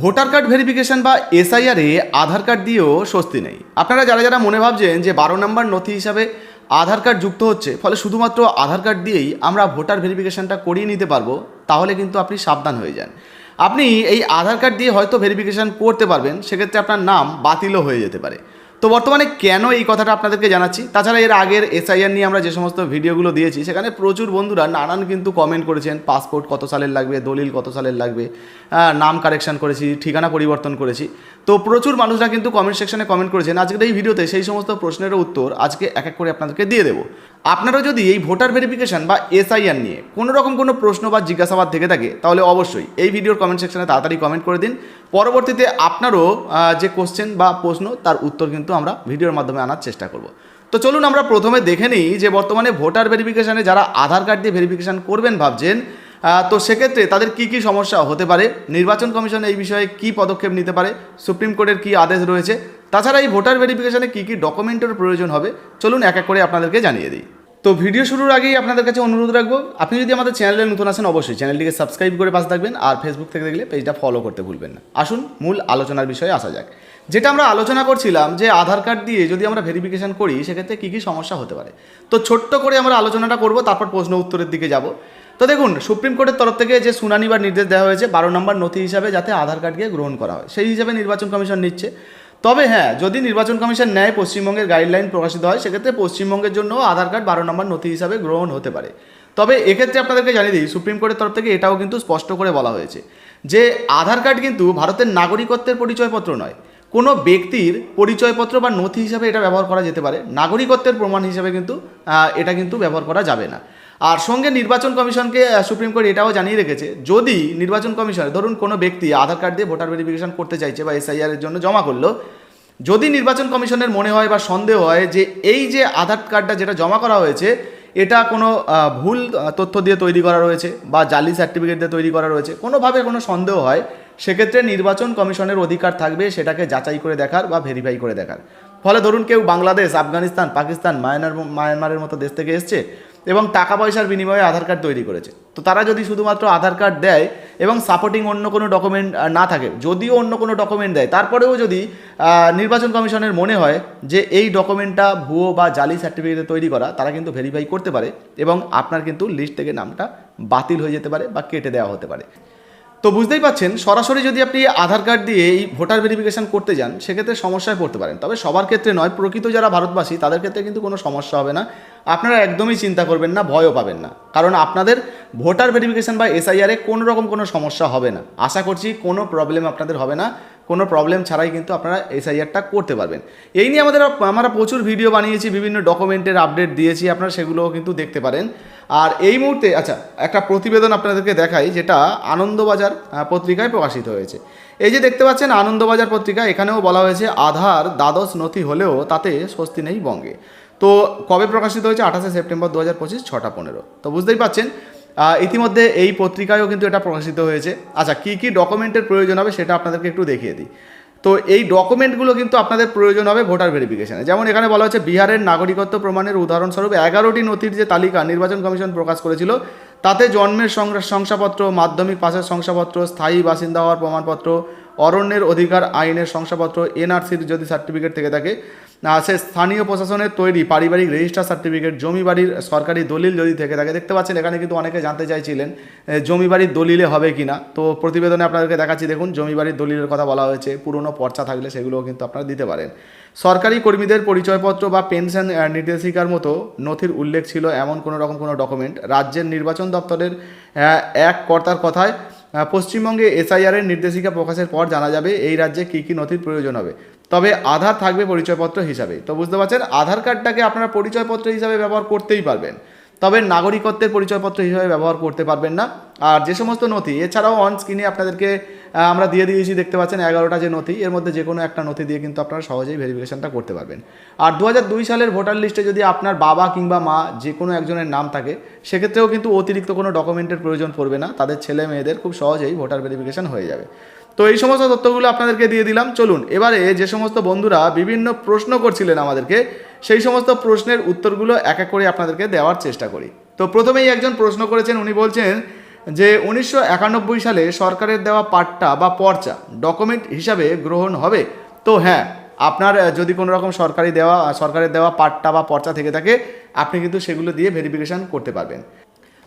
Voter card verification বা এসআইআরে আধার card দিয়েও স্বস্তি নেই। আপনারা যারা যারা মনে ভাবছেন যে বারো নম্বর নথি হিসাবে আধার কার্ড যুক্ত হচ্ছে, ফলে শুধুমাত্র আধার কার্ড দিয়েই আমরা ভোটার ভেরিফিকেশনটা করিয়ে নিতে পারব, তাহলে কিন্তু আপনি সাবধান হয়ে যান। আপনি এই আধার কার্ড দিয়ে হয়তো ভেরিফিকেশান করতে পারবেন, সেক্ষেত্রে আপনার নাম বাতিলও হয়ে যেতে পারে। তো বর্তমানে কেন এই কথাটা আপনাদেরকে জানাচ্ছি? তাছাড়া এর আগের এসআইআর নিয়ে আমরা যে সমস্ত ভিডিওগুলো দিয়েছি, সেখানে প্রচুর বন্ধুরা নানান কিন্তু কমেন্ট করেছেন, পাসপোর্ট কত সালের লাগবে, দলিল কত সালের লাগবে নাম কারেকশান করেছি, ঠিকানা পরিবর্তন করেছি। তো প্রচুর মানুষরা কিন্তু কমেন্ট সেকশনে কমেন্ট করেছেন। আজকের এই ভিডিওতে সেই সমস্ত প্রশ্নের উত্তর আজকে এক এক করে আপনাদেরকে দিয়ে দেবো। আপনারা যদি এই ভোটার ভেরিফিকেশন বা এসআইআর নিয়ে কোনো রকম কোনো প্রশ্ন বা জিজ্ঞাসাবাদ থেকে থাকে, তাহলে অবশ্যই এই ভিডিওর কমেন্ট সেকশনে তাড়াতাড়ি কমেন্ট করে দিন। পরবর্তীতে আপনারও যে কোশ্চেন বা প্রশ্ন, তার উত্তর কিন্তু আমরা ভিডিওর মাধ্যমে আনার চেষ্টা করব। তো চলুন আমরা প্রথমে দেখে নিই যে বর্তমানে ভোটার ভেরিফিকেশানে যারা আধার কার্ড দিয়ে ভেরিফিকেশান করবেন ভাবছেন তো সেক্ষেত্রে তাদের কি কি সমস্যা হতে পারে, নির্বাচন কমিশন এই বিষয়ে কি পদক্ষেপ নিতে পারে, সুপ্রিম কোর্টের কি আদেশ রয়েছে, তাছাড়া এই ভোটার ভেরিফিকেশনে কী কী ডকুমেন্টের প্রয়োজন হবে, চলুন এক এক করে আপনাদেরকে জানিয়ে দিই। তো ভিডিও শুরুর আগেই আপনাদের কাছে অনুরোধ রাখব, আপনি যদি আমাদের চ্যানেলে নতুন আসেন অবশ্যই চ্যানেলটিকে সাবস্ক্রাইব করে পাশে থাকবেন আর ফেসবুক থেকে দেখলে পেজটা ফলো করতে ভুলবেন না। আসুন, মূল আলোচনার বিষয়ে আসা যাক। যেটা আমরা আলোচনা করছিলাম যে আধার কার্ড দিয়ে যদি আমরা ভেরিফিকেশন করি, সেক্ষেত্রে কী কী সমস্যা হতে পারে? তো ছোট্ট করে আমরা আলোচনাটা করব, তারপর প্রশ্ন উত্তরের দিকে যাব। তো দেখুন, সুপ্রিম কোর্টের তরফ থেকে যে শুনানি বা নির্দেশ দেওয়া হয়েছে, বারো নম্বর নথি হিসাবে যাতে আধার কার্ডকে গ্রহণ করা হয়, সেই হিসাবে নির্বাচন কমিশন নিচ্ছে। তবে হ্যাঁ যদি নির্বাচন কমিশন ন্যায় পশ্চিমবঙ্গের গাইডলাইন প্রকাশিত হয়, সেক্ষেত্রে পশ্চিমবঙ্গের জন্য আধার কার্ড বারো নম্বর নথি হিসাবে গ্রহণ হতে পারে। তবে এক্ষেত্রে আপনাদেরকে জানিয়ে দিই সুপ্রিম কোর্টের তরফ থেকে এটাও কিন্তু স্পষ্ট করে বলা হয়েছে যে, আধার কার্ড কিন্তু ভারতের নাগরিকত্বের পরিচয়পত্র নয়। কোনো ব্যক্তির পরিচয়পত্র বা নথি হিসাবে এটা ব্যবহার করা যেতে পারে। নাগরিকত্বের প্রমাণ হিসাবে কিন্তু এটা কিন্তু ব্যবহার করা যাবে না। আর সঙ্গে নির্বাচন কমিশনকে সুপ্রিম কোর্ট এটাও জানিয়ে রেখেছে, যদি নির্বাচন কমিশন, ধরুন কোনো ব্যক্তি আধার কার্ড দিয়ে ভোটার ভেরিফিকেশন করতে চাইছে বা এসআইআর এর জন্য জমা করল, যদি নির্বাচন কমিশনের মনে হয় বা সন্দেহ হয় যে এই যে আধার কার্ডটা যেটা জমা করা হয়েছে, এটা কোনো ভুল তথ্য দিয়ে তৈরি করা রয়েছে বা জালি সার্টিফিকেট দিয়ে তৈরি করা রয়েছে, কোনোভাবে কোনো সন্দেহ হয়, সেক্ষেত্রে নির্বাচন কমিশনের অধিকার থাকবে সেটাকে যাচাই করে দেখার বা ভেরিফাই করে দেখার। ফলে ধরুন কেউ বাংলাদেশ, আফগানিস্তান, পাকিস্তান, মায়ানমার, মায়ানমারের মতো দেশ থেকে এসছে এবং টাকা পয়সার বিনিময়ে আধার কার্ড তৈরি করেছে। তো তারা যদি শুধুমাত্র আধার কার্ড দেয় এবং সাপোর্টিং অন্য কোনো ডকুমেন্ট না থাকে, যদিও অন্য কোনো ডকুমেন্ট দেয়, তারপরেও যদি নির্বাচন কমিশনের মনে হয় যে এই ডকুমেন্টটা ভুয়ো বা জালি সার্টিফিকেটে তৈরি করা, তারা কিন্তু ভেরিফাই করতে পারে এবং আপনার কিন্তু লিস্ট থেকে নামটা বাতিল হয়ে যেতে পারে বা কেটে দেওয়া হতে পারে। তো বুঝতেই পাচ্ছেন, সরাসরি যদি আপনি আধার কার্ড দিয়ে এই ভোটার ভেরিফিকেশন করতে যান, সেক্ষেত্রে সমস্যায় পড়তে পারেন। তবে সবার ক্ষেত্রে নয়, প্রকৃত যারা ভারতবাসী, তাদের ক্ষেত্রে কিন্তু কোনো সমস্যা হবে না। আপনারা একদমই চিন্তা করবেন না, ভয়ও পাবেন না। কারণ আপনাদের ভোটার ভেরিফিকেশন বা এসআইআরে কোনো রকম কোনো সমস্যা হবে না। আশা করছি কোনো প্রবলেম আপনাদের হবে না। কোনো প্রবলেম ছাড়াই কিন্তু আপনারা এসআইআরটা করতে পারবেন। এই নিয়ে আমাদের আমরা প্রচুর ভিডিও বানিয়েছি, বিভিন্ন ডকুমেন্টের আপডেট দিয়েছি, আপনারা সেগুলোও কিন্তু দেখতে পারেন। আর এই মুহূর্তে আচ্ছা একটা প্রতিবেদন আপনাদেরকে দেখাই, যেটা আনন্দবাজার পত্রিকায় প্রকাশিত হয়েছে। এই যে দেখতে পাচ্ছেন, আনন্দবাজার পত্রিকা, এখানেও বলা হয়েছে আধার দ্বাদশ নথি হলেও তাতে স্বস্তি নেই বঙ্গে। তো কবে প্রকাশিত হয়েছে? আঠাশে সেপ্টেম্বর দু হাজার পঁচিশ, ছটা পনেরো। তো বুঝতেই পাচ্ছেন ইতিমধ্যে এই পত্রিকায়ও কিন্তু এটা প্রকাশিত হয়েছে। আচ্ছা কী কী ডকুমেন্টের প্রয়োজন হবে সেটা আপনাদেরকে একটু দেখিয়ে দিই। তো এই ডকুমেন্টগুলো কিন্তু আপনাদের প্রয়োজন হবে ভোটার ভেরিফিকেশানে যেমন এখানে বলা হচ্ছে, বিহারের নাগরিকত্ব প্রমাণের উদাহরণস্বরূপ এগারোটি নথির যে তালিকা নির্বাচন কমিশন প্রকাশ করেছিল, তাতে জন্মের শংসাপত্র, মাধ্যমিক পাশের শংসাপত্র, স্থায়ী বাসিন্দা হওয়ার প্রমাণপত্র অরণ্যের অধিকার আইনের শংসাপত্র, এনআরসির যদি সার্টিফিকেট থেকে থাকে সে স্থানীয় প্রশাসনের তৈরি পারিবারিক রেজিস্টার সার্টিফিকেট, জমি বাড়ির সরকারি দলিল যদি থেকে থাকে, দেখতে পাচ্ছেন এখানে কিন্তু অনেকে জানতে চাইছিলেন জমি বাড়ির দলিলে হবে কি না তো প্রতিবেদনে আপনাদেরকে দেখাচ্ছি, দেখুন, জমি বাড়ির দলিলের কথা বলা হয়েছে, পুরনো পর্চা থাকলে সেগুলোও কিন্তু আপনারা দিতে পারেন। সরকারি কর্মীদের পরিচয়পত্র বা পেনশন নির্দেশিকার মতো নথির উল্লেখ ছিল এমন কোনো রকম কোনো ডকুমেন্ট। রাজ্যের নির্বাচন দপ্তরের এক কর্তার কথায় পশ্চিমবঙ্গে এসআইআরের নির্দেশিকা প্রকাশের পর জানা যাবে এই রাজ্যে কী কী নথির প্রয়োজন হবে। তবে আধার থাকবে পরিচয়পত্র হিসাবে। তো বুঝতে পারছেন, আধার কার্ডটাকে আপনারা পরিচয়পত্র হিসাবে ব্যবহার করতেই পারবেন। তবে নাগরিকত্বের পরিচয়পত্র হিসাবে ব্যবহার করতে পারবেন না। আর যে সমস্ত নথি, এছাড়াও অন স্ক্রিনে আপনাদেরকে আমরা দিয়ে দিয়েছি, দেখতে পাচ্ছেন এগারোটা যে নথি, এর মধ্যে যে কোনো একটা নথি দিয়ে কিন্তু আপনারা সহজেই ভেরিফিকেশনটা করতে পারবেন। আর দু সালের ভোটার লিস্টে যদি আপনার বাবা কিংবা মা যে কোনো একজনের নাম থাকে, সেক্ষেত্রেও কিন্তু অতিরিক্ত কোনো ডকুমেন্টের প্রয়োজন পড়বে না, তাদের ছেলে মেয়েদের খুব সহজেই ভোটার ভেরিফিকেশন হয়ে যাবে। তো এই সমস্ত তথ্যগুলো আপনাদেরকে দিয়ে দিলাম। চলুন, এবারে যে সমস্ত বন্ধুরা বিভিন্ন প্রশ্ন করছিলেন আমাদেরকে, সেই সমস্ত প্রশ্নের উত্তরগুলো এক এক করে আপনাদেরকে দেওয়ার চেষ্টা করি। তো প্রথমেই একজন প্রশ্ন করেছেন, উনি বলছেন যে উনিশশো একানব্বই সালে সরকারের দেওয়া পাট্টা বা পর্চা ডকুমেন্ট হিসাবে গ্রহণ হবে। তো হ্যাঁ আপনার যদি কোনো রকম সরকারি দেওয়া, সরকারের দেওয়া পাট্টা বা পর্চা থেকে থাকে, আপনি কিন্তু সেগুলো দিয়ে ভেরিফিকেশন করতে পারবেন।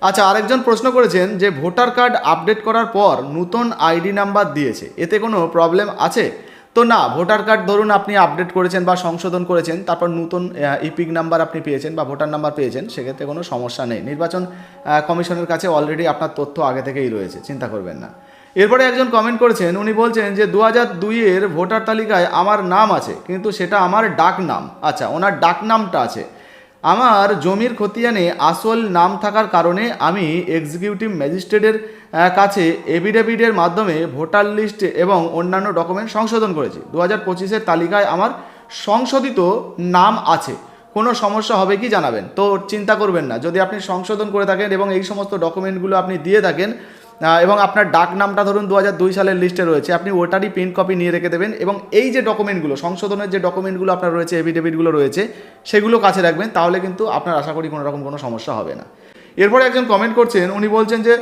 আচ্ছা আরেকজন প্রশ্ন করেছেন যে ভোটার কার্ড আপডেট করার পর নতুন আইডি নাম্বার দিয়েছে, এতে কোনো প্রবলেম আছে? তো না, ভোটার কার্ড ধরুন আপনি আপডেট করেছেন বা সংশোধন করেছেন, তারপর নতুন ইপিক নাম্বার আপনি পেয়েছেন বা ভোটার নাম্বার পেয়েছেন, সেক্ষেত্রে কোনো সমস্যা নেই। নির্বাচন কমিশনের কাছে অলরেডি আপনার তথ্য আগে থেকেই রয়েছে, চিন্তা করবেন না। এরপরে একজন কমেন্ট করেছেন, উনি বলছেন যে দু হাজার দুইয়ের ভোটার তালিকায় আমার নাম আছে, কিন্তু সেটা আমার ডাক নাম। আচ্ছা ওনার ডাক নামটা আছে। আমার জমির খতিয়ানে আসল নাম থাকার কারণে আমি এক্সিকিউটিভ ম্যাজিস্ট্রেটের কাছে এভিডেভিডের মাধ্যমে ভোটার লিস্ট এবং অন্যান্য ডকুমেন্ট সংশোধন করেছি। দু হাজার পঁচিশের তালিকায় আমার সংশোধিত নাম আছে। কোনো সমস্যা হবে কি জানাবেন? তো চিন্তা করবেন না। যদি আপনি সংশোধন করে থাকেন এবং এই সমস্ত ডকুমেন্টগুলো আপনি দিয়ে থাকেন এবং আপনার ডাক নামটা ধরুন দু দুই সালের লিস্টে রয়েছে, আপনি ওটারই প্রিন্ট কপি নিয়ে রেখে দেবেন এবং এই যে ডকুমেন্টগুলো সংশোধনের যে ডকুমেন্টগুলো আপনার রয়েছে এভিডেভিটগুলো রয়েছে, সেগুলো কাছে রাখবেন, তাহলে কিন্তু আপনার আশা করি কোনো রকম কোনো সমস্যা হবে না। এরপরে একজন কমেন্ট করছেন, উনি বলছেন যে,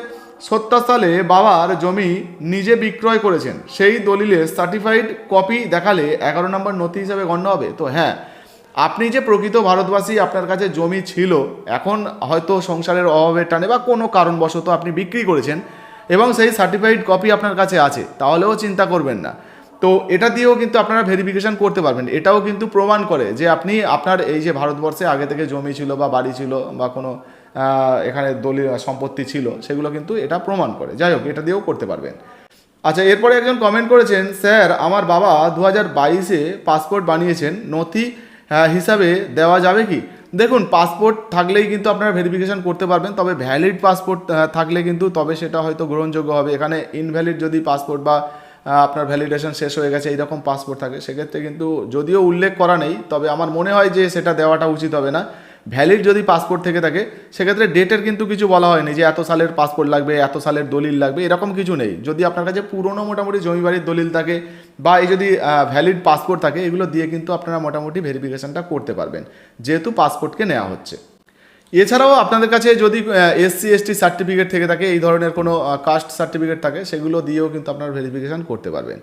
সত্তর সালে বাবার জমি নিজে বিক্রয় করেছেন, সেই দলিলে সার্টিফাইড কপি দেখালে এগারো নম্বর নথি হিসাবে গণ্য হবে? তো হ্যাঁ আপনি যে প্রকৃত ভারতবাসী আপনার কাছে জমি ছিল, এখন হয়তো সংসারের অভাবের টানে বা কোনো কারণবশত আপনি বিক্রি করেছেন এবং সেই সার্টিফাইড কপি আপনার কাছে আছে, তাহলেও চিন্তা করবেন না। তো এটা দিয়েও কিন্তু আপনারা ভেরিফিকেশন করতে পারবেন। এটাও কিন্তু প্রমাণ করে যে আপনি আপনার এই যে ভারতবর্ষে আগে থেকে জমি ছিল বা বাড়ি ছিল বা কোনো এখানে দলীয় সম্পত্তি ছিল, সেগুলো কিন্তু এটা প্রমাণ করে। যাই হোক, এটা দিয়েও করতে পারবেন। আচ্ছা এরপরে একজন কমেন্ট করেছেন, স্যার, আমার বাবা দু হাজার বাইশে পাসপোর্ট বানিয়েছেন, নথি হিসাবে দেওয়া যাবে কি? দেখুন পাসপোর্ট থাকলেই কিন্তু আপনারা ভেরিফিকেশন করতে পারবেন, তবে ভ্যালিড পাসপোর্ট থাকলে কিন্তু তবে সেটা হয়তো গ্রহণযোগ্য হবে। এখানে ইনভ্যালিড যদি পাসপোর্ট বা আপনার ভ্যালিডেশন শেষ হয়ে গেছে, এইরকম পাসপোর্ট থাকে। সেক্ষেত্রে কিন্তু যদিও উল্লেখ করা নেই, তবে আমার মনে হয় যে সেটা দেওয়াটা উচিত হবে না। ভ্যালিড যদি পাসপোর্ট থেকে থাকে, সেক্ষেত্রে ডেটের কিন্তু কিছু বলা হয়নি যে এত সালের পাসপোর্ট লাগবে, এত সালের দলিল লাগবে, এরকম কিছু নেই। যদি আপনার কাছে পুরনো মোটামুটি জমি বাড়ির দলিল থাকে বা এই যদি ভ্যালিড পাসপোর্ট থাকে, এগুলো দিয়ে কিন্তু আপনারা মোটামুটি ভেরিফিকেশানটা করতে পারবেন, যেহেতু পাসপোর্টকে নেওয়া হচ্ছে। এছাড়াও আপনাদের কাছে যদি এসসি এসটি সার্টিফিকেট থেকে থাকে, এই ধরনের কোনো কাস্ট সার্টিফিকেট থাকে, সেগুলো দিয়েও কিন্তু আপনারা ভেরিফিকেশান করতে পারবেন।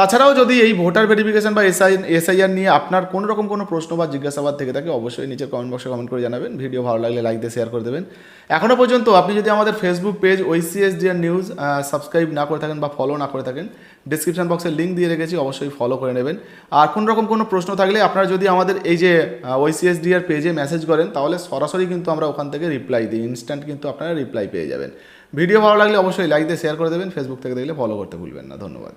তাছাড়াও যদি এই ভোটার ভেরিফিকেশন বা এসআই এসআইআর নিয়ে আপনার কোনো রকম কোনো প্রশ্ন বা জিজ্ঞাসাবাদ থেকে থাকে, অবশ্যই নিচের কমেন্ট বক্সে কমেন্ট করে জানাবেন। ভিডিও ভালো লাগলে লাইক দিয়ে শেয়ার করে দেবেন। এখনও পর্যন্ত আপনি যদি আমাদের Facebook page OECSDR news subscribe না করে থাকেন বা ফলো না করে থাকেন ডিসক্রিপশন বক্সে লিঙ্ক দিয়ে রেখেছি, অবশ্যই ফলো করে নেবেন। আর কোনো রকম কোনো প্রশ্ন থাকলে আপনারা যদি আমাদের এই যে ওইসিএসডিআর পেজে মেসেজ করেন, তাহলে সরাসরি কিন্তু আমরা ওখান থেকে রিপ্লাই দিই ইনস্ট্যান্ট কিন্তু আপনারা রিপ্লাই পেয়ে যাবেন। ভিডিও ভালো লাগলে অবশ্যই লাইক দিয়ে শেয়ার করে দেবেন ফেসবুক থেকে দেখলে ফলো করতে ভুলবেন না। ধন্যবাদ।